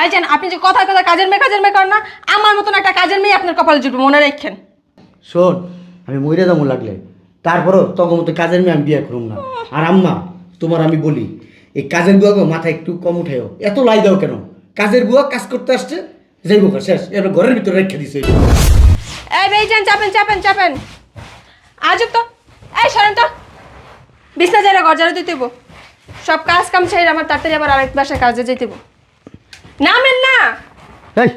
ভাইজান আপনি যে কথা কথা কাজের মেয়ে কাজের মেয়ে করেন না আমার মতন একটা কাজের মেয়ে আপনার কপালে জুটবে মনে রাখেন। শোন আমি মরে যাব লাগলে। তারপরও তখন মতো কাজের মেয়ে আমি বিয়ে করুম না। আর আম্মা তোমার আমি বলি এই কাজের বুয়াকে মাথা একটু কম উঠাইও এত লাই দাও কেন? কাজের বুয়া কাজ করতে আসছে যাইবো শেষ। এবার ঘরের ভিতরে রেখে দিছে। এই ভাইজান চাপেন চাপেন চাপেন। আজব তো। এই সরেন তো। বিছনা যাইরা ঘর ঝাড়ু দিতে সব কাজ কাম ছেড়ে আমার তাড়াতাড়ি আবার আরেক বাসায় কাজে যেতে হইবো। নামেন না। এই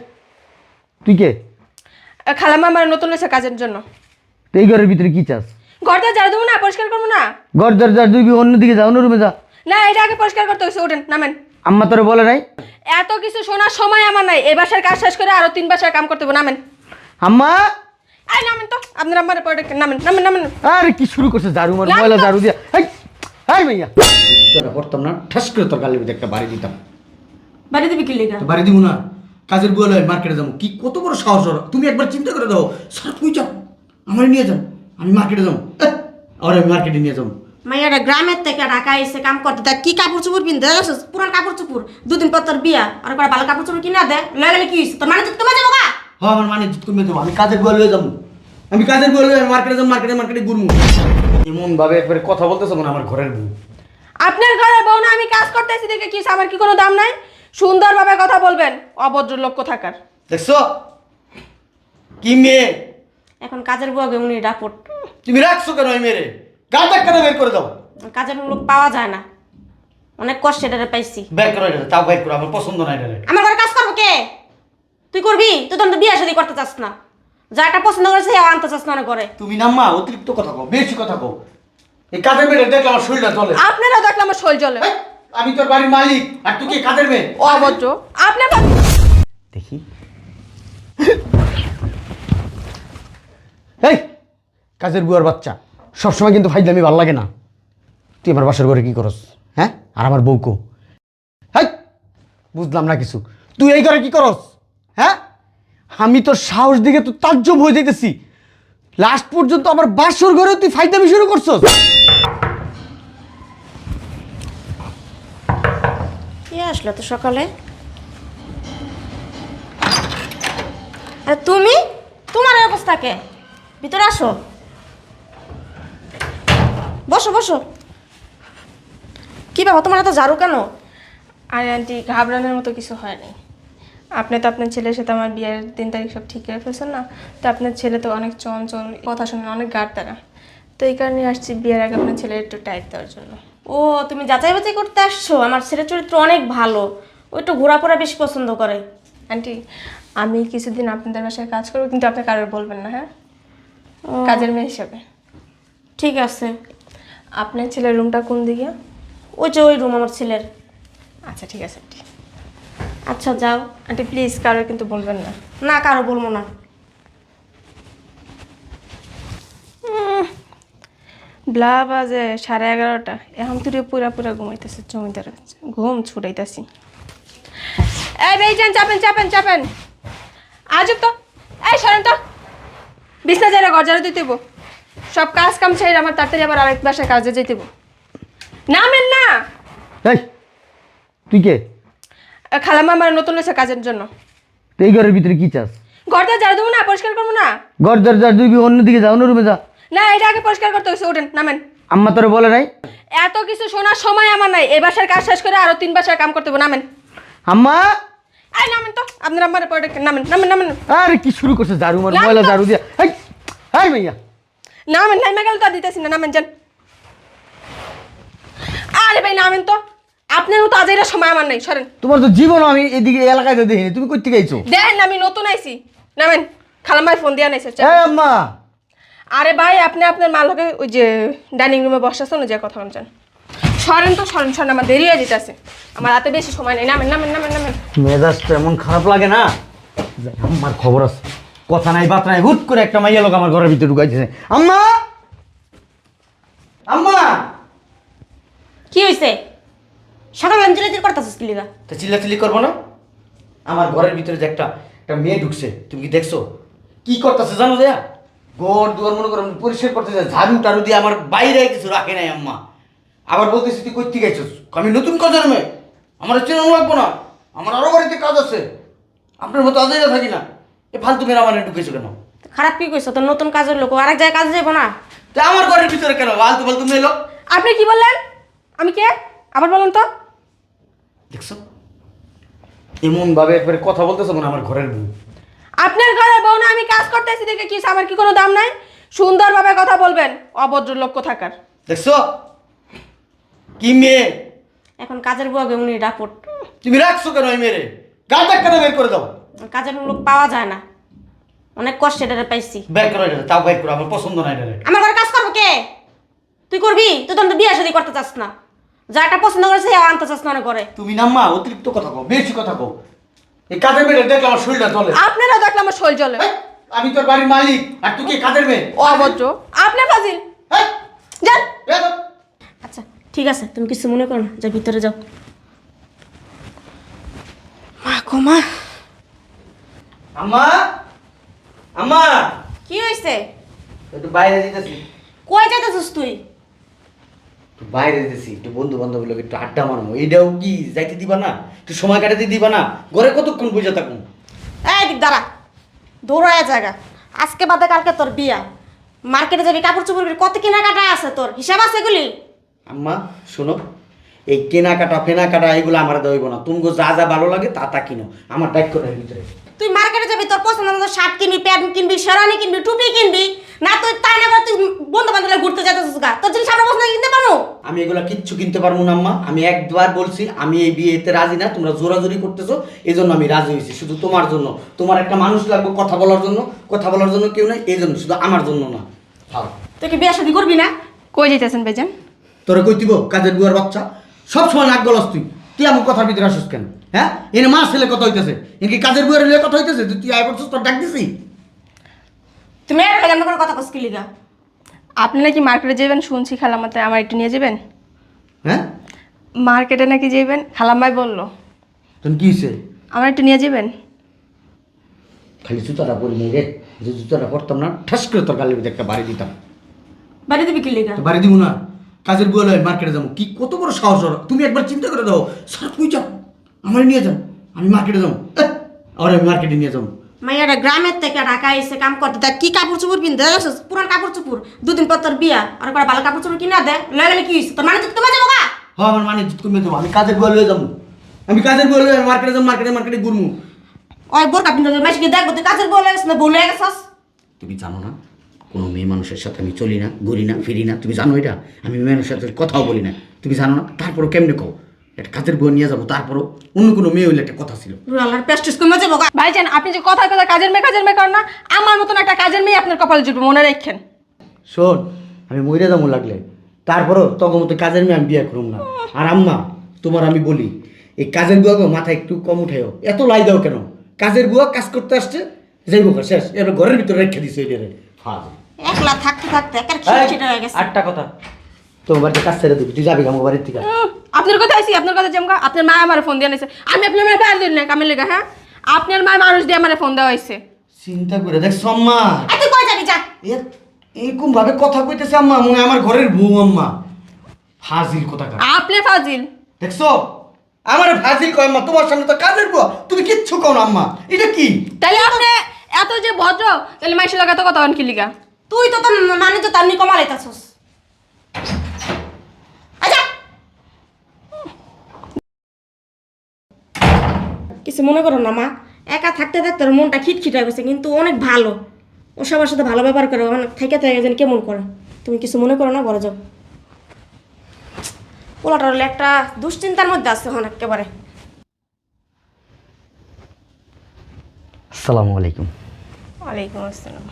তুই কে? খালামা আমার নতুন হয়েছে কাজের জন্য। তো এই ঘরের ভিতরে কি চাস? ঘরটা ঝাড়ু দেবো না পরিষ্কার করব না। ঘর দর দর দুই অন্যদিকে যা অন্য রুমে যা। না এটা আগে পরিষ্কার করতে হয়েছে ওঠেন নামেন। আম্মা তোরে বলে নাই? এত কিছু শোনার সময় আমার নাই এই বাসার কাজ শেষ করে আরও তিন বাসার কাম করতে হবে নামেন। আম্মা! এই নামেন তো আপনার আমার পরে নামেন নামেন নামেন। আরে কি শুরু করছে ঝাড়ু মার। ময়লা ঝাড়ু দিয়া? এই এই মাইয়া। তোরা করতাম না ঠাস করে তোর ভিতরে একটা বাড়ি দিতাম। বাড়ি দিবি কি লেগা তো বাড়ি দিব না কাজের বুয়া লয় মার্কেটে যাব। কি কত বড় সাহস ওর। তুমি একবার চিন্তা করে দাও স্যার তুই যাও? আমার নিয়ে যাও। আমি মার্কেটে যাব। আর আমি মার্কেটে নিয়ে যাব। মাইয়াটা গ্রামের থেকে ঢাকা এসে কাম করতে তা কি কাপড় চোপড় পিনতে পুরান কাপড় চোপড় দুদিন পর তোর বিয়া। আর করে ভালো কাপড় চোপড় কিনা দে। লয়ে গেলে কি হয়েছে তোর মানে তোমার যাব গা। হ্যাঁ আমার মানে জিত কমে যাব। আমি কাজের বুয়া লয়ে যাব। আমি কাজের বুয়া লয়ে মার্কেটে যাব মার্কেটে মার্কেটে ঘুরবো। এমন ভাবে একবারে কথা বলতেছো মানে আমার ঘরের বউ? আপনার ঘরের বউ না আমি কাজ করতেছি দেখে কি আমার কি কোনো দাম নাই? সুন্দরভাবে কথা বলবেন অভদ্র লোক থাকার দেখছ? কি মেয়ে? এখন কাজের বুয়াকে উনি ডাকট তুমি রাখছো কেন ওই গাল ব্যাগ করে বের করে দাও। কাজের লোক পাওয়া যায় না। অনেক কষ্টে এটারে পাইছি। বের করো এটা তাও ব্যাগ করো আমার পছন্দ না এটা আমার ঘরে কাজ করব কে? তুই করবি? তুই তো বিয়ে শাদি করতে চাস না। যাটা পছন্দ করেছে সে আনতে চাস না করে তুমি না মা অতিরিক্ত কথা কও বেশি কথা কও। এই কাজের মেয়ে দেখলে আমার শরীরটা চলে আপনারা দেখলে আমার শৈল চলে আমি তোর বাড়ির মালিক আর তুই কি কাজের মেয়ে? ও অভদ্র। আপনার দেখি। এই কাজের বুয়ার বাচ্চা সবসময় কিন্তু ফাইদলামি ভালো লাগে না। তুই আমার বাসার ঘরে কি করস হ্যাঁ? আর আমার বউকো। হাই বুঝলাম না কিছু। তুই এই ঘরে কি করস হ্যাঁ? আমি তোর সাহস দিকে তো তাজ্জব হয়ে যেতেছি লাস্ট পর্যন্ত আমার বাসর ঘরে তুই ফাইদামি শুরু করছস। আসলো তো সকালে? আর তুমি? তোমার এই অবস্থা কে? ভিতরে আসো। বসো বসো। কি বাবা তোমার এত ঝাড়ু কেন? আরে আন্টি, ঘাবড়ানোর মতো কিছু হয়নি। আপনি তো আপনার ছেলের সাথে আমার বিয়ের তিন তারিখ সব ঠিক করে ফেলছেন না? তো আপনার ছেলে তো অনেক চঞ্চল, কথা শুনে অনেক গাড় তারা। তো এই কারণে আসছি বিয়ের আগে আপনার ছেলের একটু টাইট দেওয়ার জন্য। ও তুমি যাচাই বাছাই করতে আসছো? আমার ছেলের চরিত্র অনেক ভালো। ও একটু ঘোরাফোরা বেশি পছন্দ করে। আন্টি আমি কিছুদিন আপনাদের বাসায় কাজ করব কিন্তু আপনি কারোর বলবেন না হ্যাঁ? কাজের মেয়ে হিসাবে। ঠিক আছে। আপনার ছেলের রুমটা কোন দিকে? ওই যে ওই রুম আমার ছেলের। আচ্ছা ঠিক আছে আন্টি আচ্ছা যাও। আন্টি প্লিজ কারোর কিন্তু বলবেন না। না কারও বলব না। ব্লা বাজে সাড়ে এগারোটা। এখন তুই পুরা পুরা ঘুমাইতেছে জমিদার ঘুম ছুটাইতেছি। এই বেইজান চাপেন চাপেন চাপেন। আজব তো। এই সরেন তো। বিছনা ঘর ঝাড়ু দিতে সব কাজ কাম ছেড়ে আমার তাড়াতাড়ি আবার আরেক বাসায় কাজে যেতে নামেন না। এই তুই কে? খালামা আমার নতুন হয়েছে কাজের জন্য। এই ঘরের ভিতরে কি চাস? ঘরটা ঝাড়ু দেবো না পরিষ্কার করব না? ঘর দর দর দুই অন্যদিকে যা অন্য রুমে যা। না এটা আগে পরিষ্কার করতে হয়েছে ওঠেন নামেন। আম্মা তোরে বলে নাই? এত কিছু শোনার সময় আমার নাই এই বাসার কাজ শেষ করে আরও তিন বাসার কাম করতে হইবো। নামেন। আম্মা! এই নামেন তো আপনার আমার পরে ডেকে নামেন নামেন নামেন। আরে কি শুরু করছে ঝাড়ু মার লাগতো। ময়লা ঝাড়ু দিয়া। এই এই মাইয়া। নামেন নামে গেলে তো আর দিতেছি না নামেন যান। আরে ভাই নামেন তো আপনার মতো আজ সময় আমার নাই সরেন। তোমার তো জীবন আমি এদিকে এই এলাকায় তো দেখিনি তুমি কই থেকে আইছো দেখেন আমি নতুন আইছি। নামেন খালামাই ফোন দিয়া নাইছে এই আম্মা! আরে ভাই আপনি আপনার মালকে ওই যে ডাইনিং রুমে বসাছেন ওই যে কথা বলছেন। সরেন তো সরেন সরেন আমার দেরি হয়ে যেতেছে। আমার হাতে বেশি সময় নেই। নামেন নামেন নামেন নামেন। মেজাজটা এমন খারাপ লাগে না। যাই, আমার খবর আছে। কথা নাই বাত নাই হুট করে একটা মাইয়া লোক আমার ঘরের ভিতরে ঢুকাইছে আম্মা! আম্মা! কি হয়েছে সকালে অঞ্জলি করতেছিস কি লিগা? তো চিল্লাচিল্লি করব না। আমার ঘরের ভিতরে যে একটা একটা মেয়ে ঢুকছে। তুমি কি দেখছ? কি করতেছে জানো দেয়া? ঘর দুয়ার মনে করো পরিষ্কার করতে করতেছে ঝাড়ু টাড়ু দিয়ে আমার বাইরে কিছু রাখে নাই আম্মা। আবার বলতেছি তুই থেকে আইছস? আমি নতুন কাজের মেয়ে। আমার চেনানো লাগবো না। আমার আরও বাড়িতে কাজ আছে। আপনার মতো আজাইরা থাকি না। এ ফালতু মেয়েরা আমার ঢুকেছো কেন? খারাপ কি কইছো? তোর নতুন কাজের লোক আরেক জায়গায় কাজ যাব না? তা আমার ঘরের ভিতরে কেন? ফালতু ফালতু মেয়ে লোক। আপনি কি বললেন? আমি কে? আবার বলুন তো। দেখছ? এমন ভাবে একবারে কথা বলতেছো মানে আমার ঘরের বউ। আপনার ঘরে বউ না আমি কাজ করতেছি দেখে কি আমার কি কোনো দাম নাই? সুন্দরভাবে কথা বলবেন অভদ্র লোক কোথাকার দেখছ? কি মেয়ে? এখন কাজের বুয়াকে উনি ডাপট তুমি রাখছো কেন ওই মেয়েরে? গাছ একটা বের করে দাও। কাজের লোক পাওয়া যায় না। অনেক কষ্টে এটা পাইছি। বের করো এটা তাও বের করো আমার পছন্দ না এটা আমার ঘরে কাজ করব কে? তুই করবি? তুই তো বিয়ে শাদি করতে চাস না। যাটা পছন্দ করেছে সে আনতে চাস না করে তুমি না মা অতিরিক্ত কথা কও বেশি কথা কও। এই কাজের মেয়ে দেখলে আমার শরীরটা চলে আপনারাও দেখলে আমার শৈল চলে আমি তোর বাড়ির মালিক আর তুই কি কাজের মেয়ে? অভদ্র। আপনি ফাজিল। যান। আচ্ছা ঠিক আছে তুমি কিছু মনে করো না যা ভিতরে যাও। মা গো মা। আম্মা আম্মা। কি হয়েছে একটু বাইরে দিতেছি কই যাইতেছিস তুই? একটু বাইরে দিতেছি একটু বন্ধু বান্ধব লোক একটু আড্ডা মারবো। এইটাও কি যাইতে দিবা না? একটু সময় কাটাতে দিবা না? ঘরে কতক্ষণ বুঝে থাকুন? এই দিক দাঁড়া। দৌড়ায় জায়গা। আজকে বাদে কালকে তোর বিয়া। মার্কেটে যাবি কাপড় চোপড় কত কেনাকাটা আছে তোর? হিসাব আছে এগুলি? আম্মা শোনো এই কেনাকাটা ফেনাকাটা এগুলো আমার দেওয়াইব না। তুমি যা যা ভালো লাগে তা তা কিনো। আমার ডাইক করে ভিতরে। তুই মার্কেটে যাবি তোর পছন্দ মতো শার্ট কিনবি প্যান্ট কিনবি শেরানি কিনবি টুপি কিনবি না তুই তাই না তুই বন্ধু বান্ধব ঘুরতে যেতেছিস গা। তোর জিনিস আমরা পছন্দ কিনতে পারব? আমি এগুলো কিচ্ছু কিনতে পারব না আম্মা। আমি একবার বলছি আমি এই বিয়েতে রাজি না তোমরা জোরাজোরি করতেছো এই জন্য আমি রাজি হয়েছি শুধু তোমার জন্য। তোমার একটা মানুষ লাগবে কথা বলার জন্য কথা বলার জন্য কেউ নেই এই জন্য শুধু আমার জন্য না। খাও তুই কি বিয়ে শাদি করবি না? কই যেতেছেন বেজান তোরে কই দিব? কাজের বুয়ার বাচ্চা। সব সময় নাক গলস তুই। তুই আমার কথার ভিতরে আসিস কেন? হ্যাঁ? এনে মা ছেলে কথা হইতেছে। এনকি কাজের বুয়ার লিয়ে কথা হইতেছে? তুই আয় পড়ছিস তোর ডাক দিছি। তুমি এর কেন করে কথা কস কিলিগা আপনি নাকি মার্কেটে যাবেন শুনছি খালামাতে আমার একটু নিয়ে যাবেন হ্যাঁ? মার্কেটে নাকি যাবেন খালাম্মাই বলল। তোর কি হয়েছে আমার একটু নিয়ে যাবেন খালি জুতাটা পরি নেই রে। যে জুতাটা পরতাম না ঠাস করে তোর গালের ভিতরে একটা বাড়ি দিতাম। বাড়ি দিবি কিলিগা তো বাড়ি দিব না। কাজের বুয়া লয় মার্কেটে যাব। কি কত বড় সাহস তুমি একবার চিন্তা করে দাও স্যার তুই যাও আমার নিয়ে যাও আমি মার্কেটে যাব। আর আমি মার্কেটে নিয়ে যাব। মাইয়াটা গ্রামের থেকে ঢাকা এসে কাম করতে দেখ কি কাপড় চোপড় পিনতে দেখছিস পুরান কাপড় চোপড়। দুদিন পর তোর বিয়া আর করে ভালো কাপড় চোপড় কিনা দে লয়ে গেলে কি হয়েছে তোর মানে তোমার যাব গা? হ্যাঁ আমার মানে জিত কমে যাব আমি কাজের বুয়া লয়ে যাব। আমি কাজের বুয়া লয়ে মার্কেটে যাব মার্কেটে মার্কেটে ঘুরবো ওই বোরকা পিনতে মাসিকে দেখব তুই কাজের বলে গেছিস না বলে গেছিস? তুমি জানো না কোনো মেয়ে মানুষের সাথে আমি চলি না ঘুরি না ফিরি না। তুমি জানো এটা? আমি মেয়ে মানুষের সাথে কথাও বলি না। তুমি জানো না? তারপরও কেমনে কও? একটা কাজের বউ নিয়ে যাব তারপরও অন্য কোনো মেয়ে হইলে একটা কথা ছিল। কমে যাব ভাইজান আপনি যে কথা কথা কাজের মেয়ে কাজের মেয়ে করেন না আমার মতন একটা কাজের মেয়ে আপনার কপালে জুটবে মনে রাখেন। শোন আমি মরে যাব লাগলে। তারপরও তখন মতো কাজের মেয়ে আমি বিয়ে করুম না। আর আম্মা তোমার আমি বলি এই কাজের বুয়াকে মাথা একটু কম উঠাইও এত লাই দাও কেন? কাজের বুয়া কাজ করতে আসছে যাইবো শেষ। এবার ঘরের ভিতরে রেখে দিছে এটারে ফাজ একলা থাকতে থাকতে একার খিটখিটে হয়ে গেছে। আটটা কথা। তোমার বাড়িতে কাজ ছেড়ে দিবি তুই যাবি আমার বাড়ির থেকে আপনার কথা আইসি আপনার কথা যেমন আপনার মা আমার ফোন দিয়ে নিয়েছে আমি আপনার মায়ের পার দিন না কামের লেগে হ্যাঁ? আপনার মা মানুষ দিয়ে আমার ফোন দেওয়া হয়েছে। চিন্তা করে দেখ এই তুই কই যাবি যা। এরকম ভাবে কথা কইতেছে আম্মা মনে আমার ঘরের বউ আম্মা। ফাজিল কথা আপনি ফাজিল। দেখছ? আমার ফাজিল কয় আম্মা তোমার সামনে তো কাজের বুয়া তুমি কিচ্ছু কও না আম্মা। এটা কি? তাহলে আপনি এত যে ভদ্র তাহলে মাইসের লগে এত কথা হন কি লিগা? তুই তো তোর মানে তো তার নিকমা লাইতাছস কিছু মনে করো না মা। একা থাকতে থাকতে ওর মনটা খিটখিট হয়ে গেছে কিন্তু অনেক ভালো। ও সবার সাথে ভালো ব্যবহার করে অনেক থেকে থেকে যেন কেমন করে। তুমি কিছু মনে করো না ঘরে যাও। পোলাটার হলে একটা দুশ্চিন্তার মধ্যে আছে এখন একেবারে। আসসালামু আলাইকুম। ওয়ালাইকুম আসসালাম।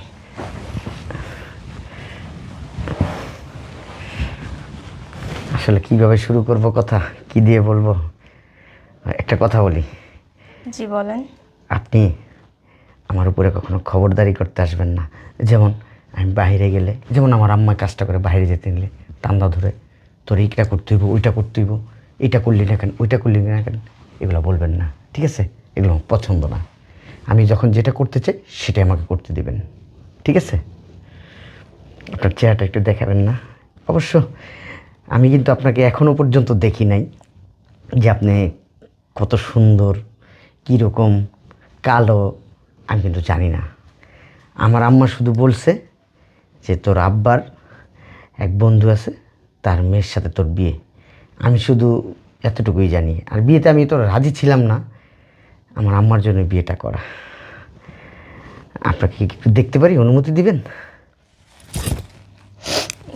আসলে কীভাবে শুরু করব কথা? কি দিয়ে বলব? একটা কথা বলি। জি বলেন। আপনি আমার উপরে কখনো খবরদারি করতে আসবেন না। যেমন আমি বাইরে গেলে যেমন আমার আম্মা কাজটা করে বাইরে যেতে নিলে টান্দা ধরে তোর এইটা করতে হইব ওইটা করতে হইব এইটা করলি না কেন ওইটা করলি না কেন? এগুলো বলবেন না ঠিক আছে? এগুলো আমার পছন্দ না। আমি যখন যেটা করতে চাই সেটাই আমাকে করতে দিবেন ঠিক আছে? আপনার চেহারাটা একটু দেখাবেন না? অবশ্য আমি কিন্তু আপনাকে এখনও পর্যন্ত দেখি নাই যে আপনি কত সুন্দর, কীরকম, কালো, আমি কিন্তু জানি না। আমার আম্মা শুধু বলছে যে তোর আব্বার এক বন্ধু আছে, তার মেয়ের সাথে তোর বিয়ে। আমি শুধু এতটুকুই জানি। আর বিয়েতে আমি তোর রাজি ছিলাম না। আমার আম্মার জন্য বিয়েটা করা। আপনাকে দেখতে পারি? অনুমতি দিবেন?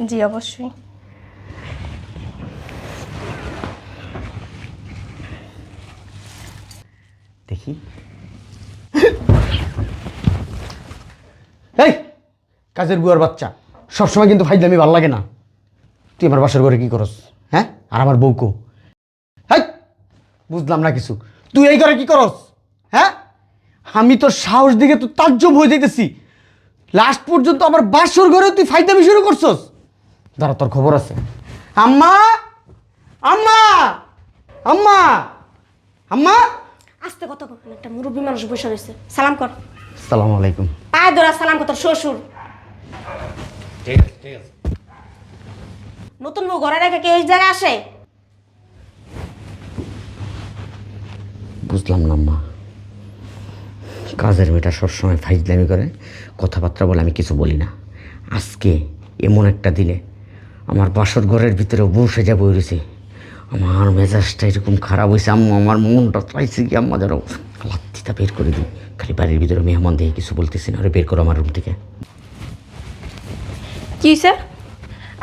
জি, অবশ্যই। দেখি। এই, কাজের বুয়ার বাচ্চা, সবসময় কিন্তু ফাইজলামি ভালো লাগে না। তুই আমার বাসার ঘরে কি করস হ্যাঁ? আর আমার বউকো হ্যাঁ বুঝলাম না কিছু। তুই এই ঘরে কি করস হ্যাঁ? আমি তোর সাহস দিকে তো তাজ্জব হয়ে যেতেছি লাস্ট পর্যন্ত আমার বাসর ঘরে তুই ফাইদামি শুরু করছস। দাঁড়া, তোর খবর আছে। আম্মা! আম্মা! আম্মা! আম্মা! আস্তে কথা কখন একটা মুরব্বী মানুষ বসে রয়েছে। সালাম কর। আসসালামু আলাইকুম। পায়ে ধরা সালাম কর তোর শ্বশুর। ঠিক আছে ঠিক আছে। নতুন বউ ঘরে রেখে কে এই জায়গায় আসে? বুঝলাম না মা। কাজের মেয়েটা সবসময় ফাইজলামি করে কথাবার্তা বলে আমি কিছু বলি না। আজকে এমন একটা দিনে আমার বাসর ঘরের ভিতরে বসে যা বই রয়েছে। আমার মেজাজটা এরকম খারাপ হয়েছে আম্মু আমার মনটা চাইছে কি আম্মা যেন লাত্তিটা বের করে দিই। খালি বাড়ির ভিতরে মেহমান দিয়ে কিছু বলতেছি না আরে বের করো আমার রুম থেকে। কি স্যার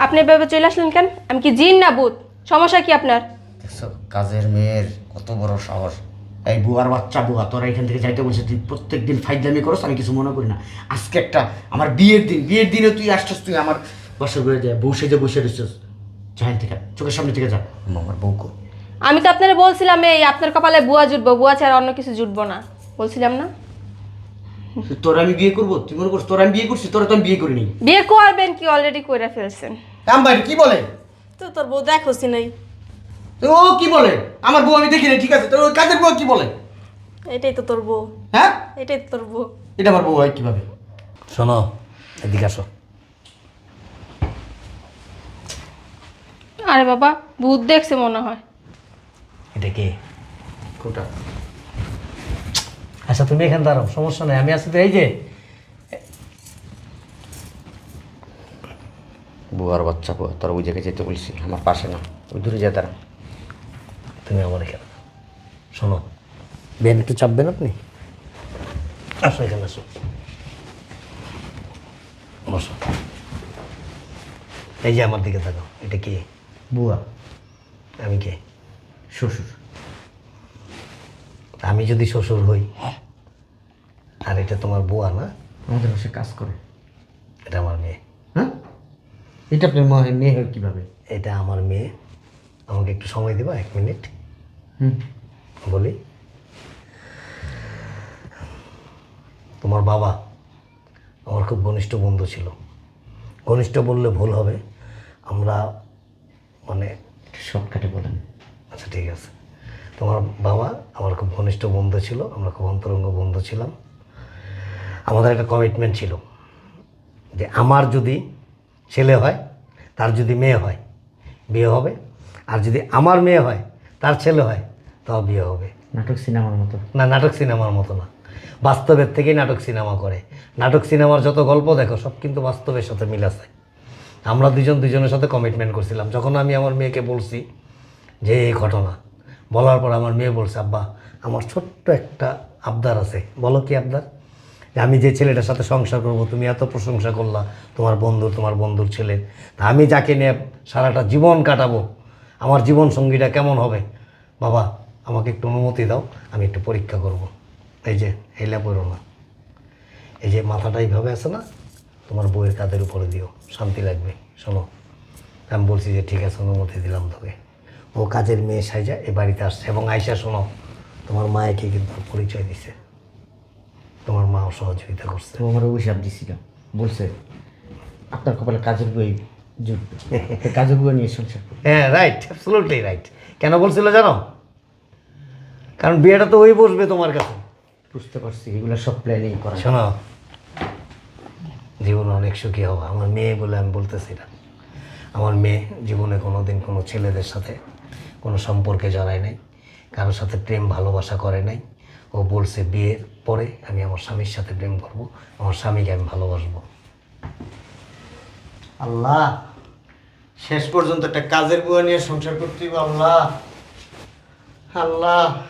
আপনি এভাবে চলে আসলেন কেন? আমি কি জিন না বুধ সমস্যা কি আপনার? দেখছ কাজের মেয়ের কত বড় সাহস। এই বুয়ার বাচ্চা বুয়া তোরা এখান থেকে যাইতে বলছে তুই প্রত্যেক দিন ফাইজলামি করস আমি কিছু মনে করি না। আজকে একটা আমার বিয়ের দিন বিয়ের দিনে তুই আসছিস তুই আমার বসে ঘুরে যায় বউ সেজে বসে রয়েছিস জাহেন থেকে চোখের সামনে থেকে যা। আমার বউকে আমি তো আপনারা বলছিলাম এই আপনার কপালে বুয়া জুটবো বুয়া ছাড়া অন্য কিছু জুটবো না। বলছিলাম না। তোর আমি বিয়ে করব? তুই মনে করছিস তোর আমি বিয়ে করছি তোরা তো আমি বিয়ে করিনি। বিয়ে করবেন কি? অলরেডি কইরা ফেলছেন। আম্বাই কি বলে? তো তোর বউ দেখোছি নাই। ও কি বলে? আমার বউ আমি দেখি না ঠিক আছে? তোর ওই কাজের বউ কি বলে? এটাই তো তোর বউ। হ্যাঁ? এটাই তো তোর বউ। এটা আমার বউ হয় কীভাবে? শোনো এদিকে আসো। আরে বাবা ভূত দেখছে মনে হয়। এটা কে? কোটা আচ্ছা তুমি এখানে দাঁড়াও সমস্যা নেই আমি আছি তো এই যে। বুয়ার বাচ্চা বুয়া তোর ওই জায়গায় যেতে বলছি আমার পাশে না ওই দূরে যা তারা তুমি আমার এখানে শোনো বেন একটু চাপবেন আপনি? আসো এখানে আসো। বসো। এই যে আমার দিকে থাকো এটা কে? বুয়া আমি কে? শ্বশুর। আমি যদি শ্বশুর হই আর এটা তোমার বুয়া না আমাদের বাসে কাজ করে। এটা আমার মেয়ে। হ্যাঁ? এটা আপনার মা- মেয়ে হয় কীভাবে? এটা আমার মেয়ে। আমাকে একটু সময় দিবা এক মিনিট। হুম। বলি। তোমার বাবা আমার খুব ঘনিষ্ঠ বন্ধু ছিল। ঘনিষ্ঠ বললে ভুল হবে। আমরা মানে শর্টকাটে বলেন। আচ্ছা ঠিক আছে। তোমার বাবা আমার খুব ঘনিষ্ঠ বন্ধু ছিল আমরা খুব অন্তরঙ্গ বন্ধু ছিলাম। আমাদের একটা কমিটমেন্ট ছিল যে আমার যদি ছেলে হয় তার যদি মেয়ে হয় বিয়ে হবে। আর যদি আমার মেয়ে হয় তার ছেলে হয় তাও বিয়ে হবে। নাটক সিনেমার মতো। না নাটক সিনেমার মতো না। বাস্তবের থেকেই নাটক সিনেমা করে। নাটক সিনেমার যত গল্প দেখো সব কিন্তু বাস্তবের সাথে মিল আছে। আমরা দুজন দুজনের সাথে কমিটমেন্ট করছিলাম। যখন আমি আমার মেয়েকে বলছি যে, এই ঘটনা। বলার পর আমার মেয়ে বলছে, আব্বা, আমার ছোট্ট একটা আবদার আছে। বলো কি আবদার? যে, আমি যে ছেলেটার সাথে সংসার করব, তুমি এত প্রশংসা করলা, তোমার বন্ধু, তোমার বন্ধুর ছেলে। তা আমি যাকে নিয়ে সারাটা জীবন কাটাবো, আমার জীবন সঙ্গীটা কেমন হবে? বাবা, আমাকে একটু অনুমতি দাও, আমি একটু পরীক্ষা করব। এই যে হেলা পড়ো না। এই যে, মাথাটা এইভাবে আছে না? তোমার বইয়ের কাঁধের উপরে দিও শান্তি লাগবে। শোনো আমি বলছি যে ঠিক আছে অনুমতি দিলাম তোকে। ও কাজের মেয়ে সাইজা এ বাড়িতে আসছে। এবং আয়সা শোনো তোমার মায়েকে কিন্তু পরিচয় দিছে। তোমার মাও সহযোগিতা করছে। আমার অভিশাপ দিছিল বলছে আপনার কপালে কাজের বই জুটবে কাজের বই নিয়ে সংসার হ্যাঁ রাইট অ্যাবসলুটলি রাইট কেন বলছিল জানো? কারণ বিয়েটা তো ওই বসবে তোমার কাছে। বুঝতে পারছি এগুলো সব প্ল্যানিং করা। শোনো জীবনে অনেক সুখী হওয়া আমার মেয়ে বলে আমি বলতেছি না। আমার মেয়ে জীবনে কোনো দিন কোনো ছেলেদের সাথে কোনো সম্পর্কে জড়ায় নাই, কারোর সাথে প্রেম ভালোবাসা করে নাই। ও বলছে, বিয়ের পরে আমি আমার স্বামীর সাথে প্রেম করব, আমার স্বামীকে আমি ভালোবাসবো। আল্লাহ, শেষ পর্যন্ত একটা কাজের বুয়া নিয়ে সংসার করতে আল্লাহ। আল্লাহ।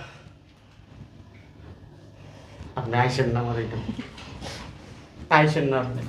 আপনি আইসেন না আমার এখানে। আইসেন না আপনি।